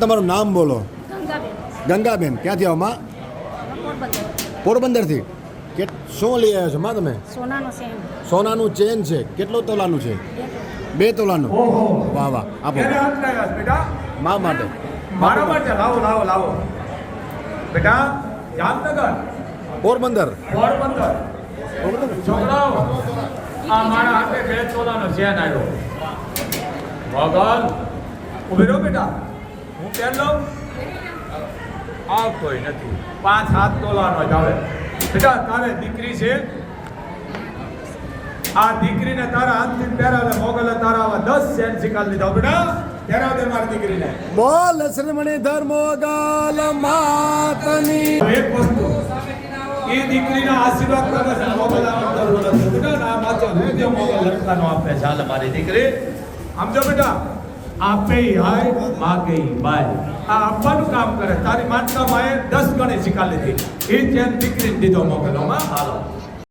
તમારું નામ બોલો. ગંગાબેન. ગંગાબેન ક્યાંથી આવો માં? પોરબંદરથી? કે શું લઈ આવ્યા છો માં તમે? સોનાનું ચેન છે. કેટલો તોલાનું છે? બે તોલાનું? વાહ વાહ આપો. મા માટે. મારા માટે. લાવો લાવો લાવો. બેટા જામનગર પોરબંદર. પોરબંદર. છોકરાઓ આ મારા હાથે બે તોલાનો ચેન આવ્યો. ભગવાન ઊભી રહો બેટા. હું પેન લઉં? આવતોય નથી. પાંચ હાથ તોલાનો જ આવે. બેટા તારે દીકરી છે? આ દીકરીને તારા હાથથી પહેરાવે મોગલે તારા આવા દસ સેન શીખાડી લીધા. બેટા પહેરાવ દે મારી દીકરીને. બોલ શ્રીમણી ધર્મો ગાલ માતની. એક વસ્તુ. એ દીકરીના આશીર્વાદ છે મોગલ આવા દર વર્ષે બેટા ના માથે હું જે મોગલ લડકાનો આપે ચાલે મારી દીકરી. સમજો બેટા આપે હાય, માગે બાય. આ આપવાનું કામ કરે. તારી માનતા માએ દસ ગણે શીખા લીધી. એ ચેન દીકરીને દીધો મોગલોમાં હાલો.